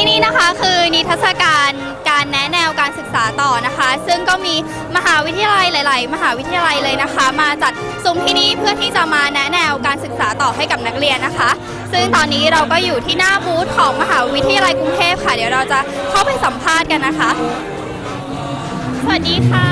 ที่นี่นะคะคือนิทรรศการการแนะแนวการศึกษาต่อนะคะ ซึ่งก็มีมหาวิทยาลัยหลาย ๆ มหาวิทยาลัยเลยนะคะ มาจัดซุ้มที่นี่เพื่อที่จะมาแนะแนวการศึกษาต่อให้กับนักเรียนนะคะ ซึ่งตอนนี้เราก็อยู่ที่หน้าบูธของมหาวิทยาลัยกรุงเทพค่ะ เดี๋ยวเราจะเข้าไปสัมภาษณ์กันนะคะ สวัสดีค่ะ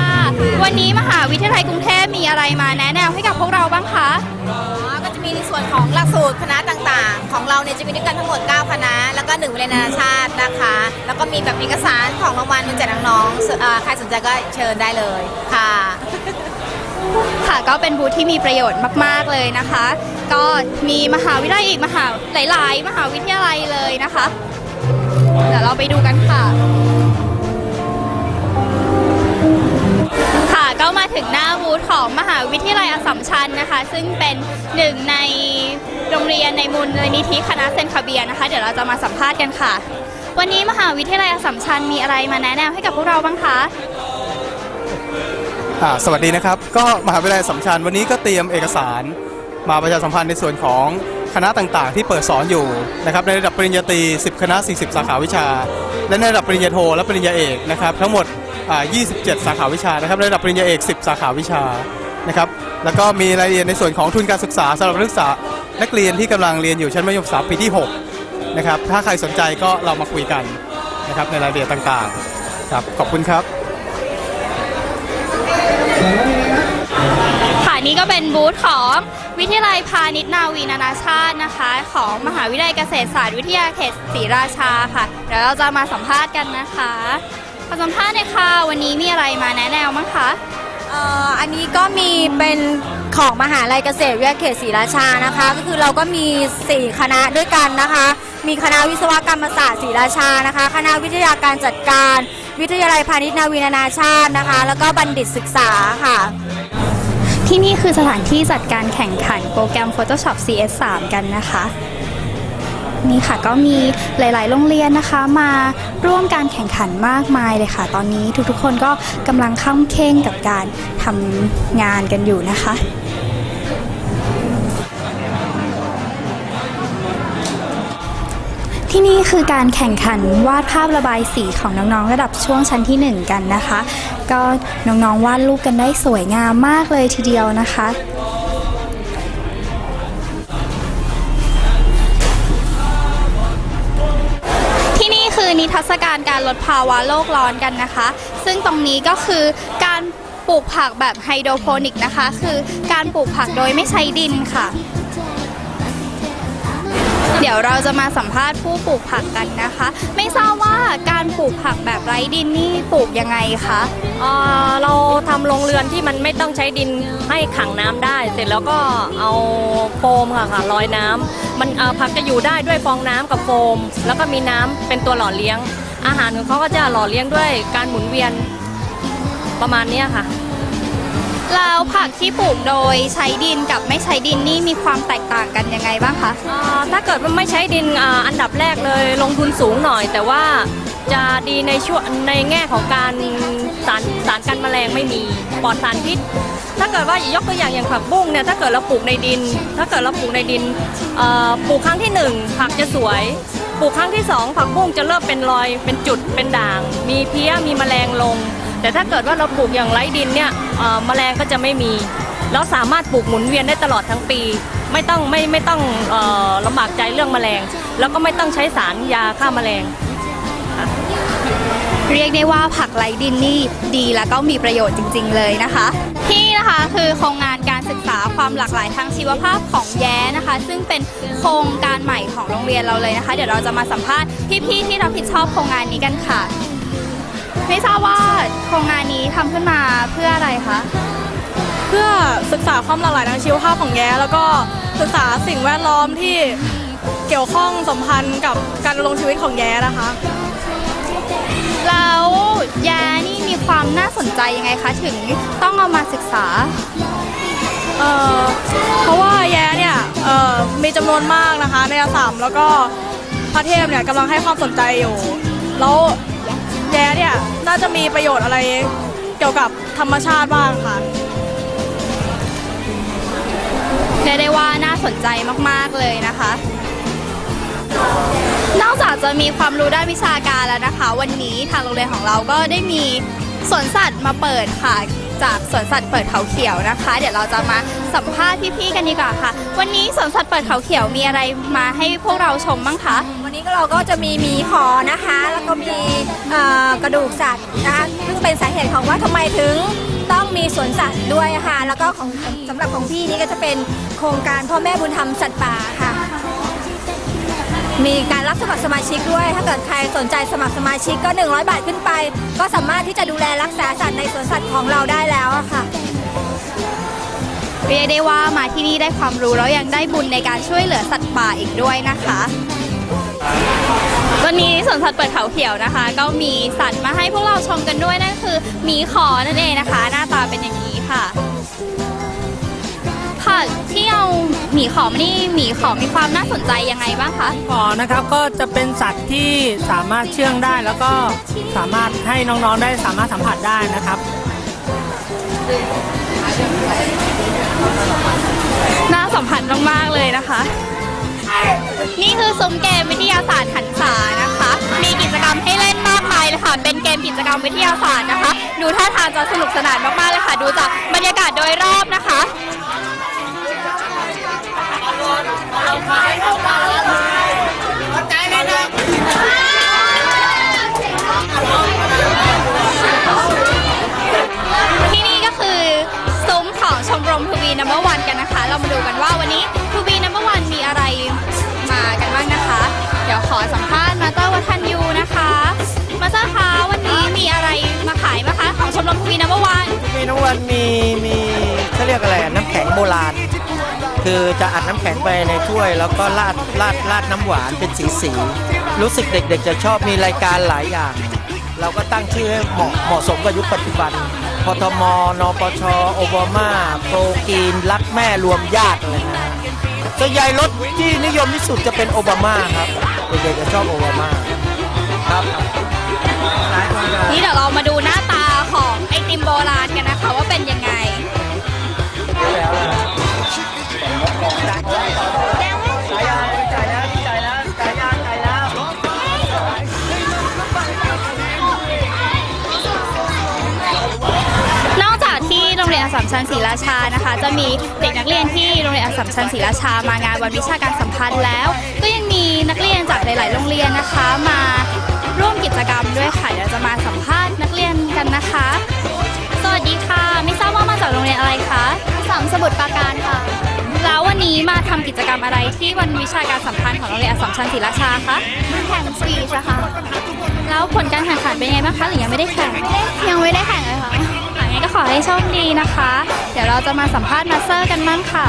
วันนี้มหาวิทยาลัยกรุงเทพมีอะไรมาแนะแนวให้กับพวกเราบ้างคะอ๋อก็จะ มีในส่วนของหลักสูตรคณะต่างๆ ของเราเนี่ยจะมีด้วยกันทั้งหมด 9 คณะ แล้วก็1วิทยานานาชาตินะคะ แล้วก็มีแบบเอกสารของรางวัลมาแจกน้องๆอ่าใครสนใจก็เชิญได้เลยค่ะ ค่ะก็เป็นบูธที่มีประโยชน์มาก ๆ เลยนะคะ ก็มีมหาวิทยาลัยอีกมหาหลาย ๆ มหาวิทยาลัยเลยนะคะ เดี๋ยวเราไปดูกันค่ะ ก็มาถึงหน้าบูธของมหาวิทยาลัยอัสสัมชัญนะคะ ซึ่งเป็นหนึ่งในโรงเรียนในมูลนิธิคณะเซนคาเบียนะคะ เดี๋ยวเราจะมาสัมภาษณ์กันค่ะ วันนี้มหาวิทยาลัยอัสสัมชัญมีอะไรมาแนะนวให้กับพวกเราบ้างคะอ่าสวัสดีนะครับ ก็มหาวิทยาลัยอัสสัมชัญวันนี้ก็เตรียมเอกสารมาประชาสัมพันธ์ในส่วนของคณะต่างๆ ที่เปิดสอนอยู่นะครับในระดับปริญญาตรี 10 คณะ 40 สาขาวิชา และในระดับปริญญาโทและปริญญาเอกนะครับทั้งหมด 27 สาขาวิชานะครับในระดับปริญญาเอก 10 สาขาวิชานะครับแล้วก็มีรายละเอียดในส่วนของทุนการศึกษาสำหรับนักศึกษานักเรียนที่กำลังเรียนอยู่ชั้นมัธยมศึกษาปีที่6นะครับถ้าใครสนใจก็เรามาคุยกันนะครับในรายละเอียดต่างๆครับขอบคุณครับค่ะนี่ก็เป็นบูธของวิทยาลัยพาณิชย์นาวีนานาชาตินะคะ ของมหาวิทยาลัยเกษตรศาสตร์วิทยาเขตศรีราชาค่ะเดี๋ยวเราจะมาสัมภาษณ์กันนะคะ ขอสัมภาษณ์หน่อยค่ะ วันนี้มีอะไรมาแนะแนวมั้งคะ เอ่ออันนี้ก็มีเป็นของมหาลัยเกษตรวิทยาเขตศรีราชานะคะ ก็คือเราก็มี 4 คณะด้วยกันนะคะ มีคณะวิศวกรรมศาสตร์ศรีราชานะคะ คณะวิทยาการจัดการ วิทยาลัยพาณิชย์นาวีนานาชาตินะคะ แล้วก็บัณฑิตศึกษาค่ะ ที่นี่คือสถานที่จัดการแข่งขันโปรแกรม Photoshop CS3 กันนะคะ นี่ค่ะ ก็มีหลาย ๆ โรงเรียนนะคะ มาร่วมการแข่งขันมากมายเลยค่ะ ตอนนี้ทุกๆ คนก็กำลังข้ามเข่งกับการทำงานกันอยู่นะคะที่นี่คือการแข่งขันวาดภาพระบายสีของน้องๆ ระดับช่วงชั้นที่ 1 กันนะคะ ก็น้องๆ วาดรูปกันได้สวยงามมากเลยทีเดียวนะคะ ทรรศการการลดภาวะโลกร้อนกันนะคะ ซึ่งตรงนี้ก็คือการปลูกผักแบบไฮโดรโปนิกนะคะ คือการปลูกผักโดยไม่ใช้ดินค่ะ เดี๋ยวเราจะมาสัมภาษณ์ผู้ปลูกผักกันนะคะ ไม่ทราบว่าการปลูกผักแบบไร้ดินนี่ปลูกยังไงคะเอ่อเราทำโรงเรือนที่มันไม่ต้องใช้ดินให้ขังน้ำได้ เสร็จแล้วก็เอาโฟมค่ะค่ะลอยน้ำมันเอ่อผักจะอยู่ได้ด้วยฟองน้ำกับโฟม แล้วก็มีน้ำเป็นตัวหล่อเลี้ยง อาหารของเขาก็จะหล่อเลี้ยงด้วยการหมุนเวียนประมาณเนี้ยค่ะ แล้วผักที่ปลูกโดยใช้ดินกับไม่ใช้ดินนี่มีความแตกต่างกันยังไงบ้างคะอ่าถ้าเกิดว่าไม่ใช้ดินอ่าอันดับแรกเลยลงทุนสูงหน่อย แต่ว่าจะดีในช่วงในแง่ของการสารสารกันแมลงไม่มีปลอดสารพิษ ถ้าเกิดว่ายกตัวอย่างอย่างผักบุ้งเนี่ยถ้าเกิดเราปลูกในดิน ถ้าเกิดเราปลูกในดินเอ่อปลูกครั้งที่หนึ่งผักจะสวย ปลูกครั้งที่สองผักบุ้งจะเริ่มเป็นรอยเป็นจุดเป็นด่าง มีเพี้ยมีแมลงลง แต่ถ้าเกิดว่าเราปลูกอย่างไร้ดินเนี่ยเอ่อแมลงก็จะไม่มี แล้วสามารถปลูกหมุนเวียนได้ตลอดทั้งปี ไม่ต้องไม่ไม่ต้องลำบากใจเรื่องแมลง แล้วก็ไม่ต้องใช้สารยาฆ่าแมลง เรียกได้ว่าผักไร้ดินนี่ดีแล้วก็มีประโยชน์จริง ๆ เลยนะคะที่นะคะคือโครงงานการศึกษาความหลากหลายทางชีวภาพของแย้นะคะ ซึ่งเป็นโครงการใหม่ของโรงเรียนเราเลยนะคะ เดี๋ยวเราจะมาสัมภาษณ์พี่ๆที่รับผิดชอบโครงงานนี้กันค่ะ ไม่ทราบว่าโครงงานนี้ทำขึ้นมาเพื่ออะไรคะ เพื่อศึกษาความหลากหลายทางชีวภาพของแย้แล้วก็ศึกษาสิ่งแวดล้อมที่เกี่ยวข้องสัมพันธ์กับการดำรงชีวิตของแย้นะคะ แล้วแย้นี่มีความน่าสนใจยังไงคะถึงต้องเอามาศึกษา เอ่อเพราะว่าแย้เนี่ยเอ่อมีจำนวนมากนะคะในอาสามแล้วก็พระเทพเนี่ยกำลังให้ความสนใจอยู่ แล้ว แย้เนี่ยน่าจะมีประโยชน์อะไรเกี่ยวกับธรรมชาติบ้างค่ะเรียกได้ว่าน่าสนใจมากๆเลยนะคะ นอกจากจะมีความรู้ด้านวิชาการแล้วนะคะ วันนี้ทางโรงเรียนของเราก็ได้มีสวนสัตว์มาเปิดค่ะ จากสวนสัตว์เปิดเขาเขียวนะคะ เดี๋ยวเราจะมาสัมภาษณ์พี่ๆกันดีกว่าค่ะ วันนี้สวนสัตว์เปิดเขาเขียวมีอะไรมาให้พวกเราชมบ้างคะวันนี้เราก็จะมีหมีขอนะคะ แล้วก็มีเอ่อกระดูกสัตว์นะคะซึ่งเป็นสาเหตุของว่าทำไมถึงต้องมีสวนสัตว์ด้วยค่ะ แล้วก็ของสำหรับของพี่นี่ก็จะเป็นโครงการพ่อแม่บุญธรรมสัตว์ป่าค่ะ มีการรับสมัครสมาชิกด้วย ถ้าเกิดใครสนใจสมัครสมาชิกก็ 100 บาทขึ้นไป ก็สามารถที่จะดูแลรักษาสัตว์ในสวนสัตว์ของเราได้แล้วอะค่ะ เรียกได้ว่ามาที่นี่ได้ความรู้แล้วยังได้บุญในการช่วยเหลือสัตว์ป่าอีกด้วยนะคะ วันนี้สวนสัตว์เปิดเขาเขียวนะคะ ก็มีสัตว์มาให้พวกเราชมกันด้วยนั่นคือหมีขอนั่นเองนะคะ หน้าตาเป็นอย่างนี้ค่ะค่ะ ที่เอาหมีขอมานี่หมีขอมีความน่าสนใจยังไงบ้างคะขอนะครับก็จะเป็นสัตว์ที่สามารถเชื่องได้แล้วก็สามารถให้น้องๆได้สามารถสัมผัสได้นะครับ น่าสัมผัสมากๆเลยนะคะ นี่คือซุ้มเกมวิทยาศาสตร์หันษานะคะ มีกิจกรรมให้เล่นมากมายเลยค่ะ เป็นเกมกิจกรรมวิทยาศาสตร์นะคะ ดูท่าทางจะสนุกสนานมากๆเลยค่ะ ดูจากบรรยากาศโดยรอบนะคะ ที่นี่ก็คือซุ้มของชมรมทูบีนัมเบอร์วันกันนะคะ เรามาดูกันว่าวันนี้ทูบีนัมเบอร์วันมีอะไรมากันบ้างนะคะ เดี๋ยวขอสัมภาษณ์มาเตอร์วัฒนยูนะคะ มาเตอร์คะวันนี้มีอะไรมาขายบ้างคะของชมรมทูบีนัมเบอร์วัน มีน้องวันมีมีเขาเรียกอะไรอะน้ำแข็งโบราณ คือจะอัดน้ำแข็งไปในถ้วย แล้วก็ราดราดราดน้ำหวานเป็นสีสีๆรู้สึกเด็กๆ จะชอบมีรายการหลายอย่าง เราก็ตั้งชื่อให้เหมาะเหมาะสมกับยุคปัจจุบันพทมนปชโอบามาโปรกีนรักแม่รวมญาติอะไรนะส่วนใหญ่รถที่นิยมที่สุดจะเป็นโอบามาครับเด็กๆจะชอบโอบามาครับหลายคนจะนี่เดี๋ยวเรามาดูหน้าตาของไอติมโบราณกันนะคะว่าเป็นยังไง นอกจากที่โรงเรียนอัสสัมชัญศรีราชานะคะ จะมีเด็กนักเรียนที่โรงเรียนอัสสัมชัญศรีราชามางานวันวิชาการสัมพันธ์แล้ว ก็ยังมีนักเรียนจากหลาย ๆ โรงเรียนนะคะมาร่วมกิจกรรมด้วยค่ะ กิจกรรมอะไรที่วันวิชาการสัมพันธ์ของโรงเรียนอัสสัมชัญศรีราชาคะแข่งสปีชค่ะแล้วผลการแข่งขันเป็นไงบ้างคะหรือยังไม่ได้แข่งยังไม่ได้แข่งเลยค่ะงั้นก็ขอให้โชคดีนะคะ เดี๋ยวเราจะมาสัมภาษณ์มาสเตอร์กันบ้างค่ะ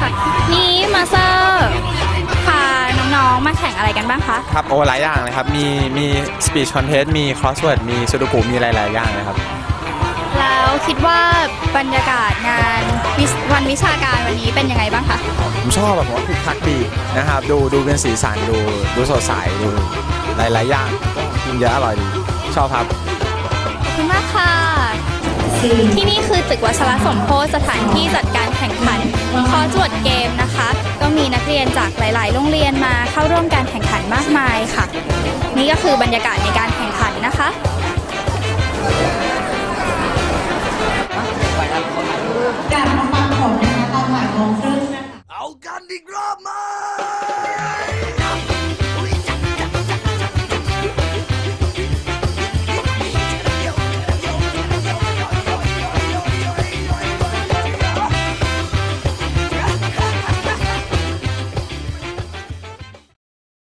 ค่ะ นี่มาสเตอร์พาน้องๆมาแข่งอะไรกันบ้างคะครับโอ้หลายอย่างเลยครับ มีมี speech contest มี crossword มีสุดกุมีหลาย ๆ อย่างเลยครับแล้ว คิดว่าบรรยากาศงานวิชวันวิชาการวันนี้เป็นยังไงบ้างคะ ผมชอบแบบว่าคึกคักดีนะครับ ดูดูเป็นสีสันดูดูสดใสดูหลายๆอย่างกินเยอะอร่อยดีชอบครับ ขอบคุณมากค่ะ ที่นี่คือตึกวัชรสมโพธิสถานที่จัดการแข่งขันคอจวดเกมนะคะ ก็มีนักเรียนจากหลาย ๆ โรงเรียนมาเข้าร่วมการแข่งขันมากมายค่ะ นี่ก็คือบรรยากาศในการแข่งขันนะคะ กลับมาฟังผมนะคะตอนบ่ายโมงครึ่งนะคะเอากันอีกรอบมา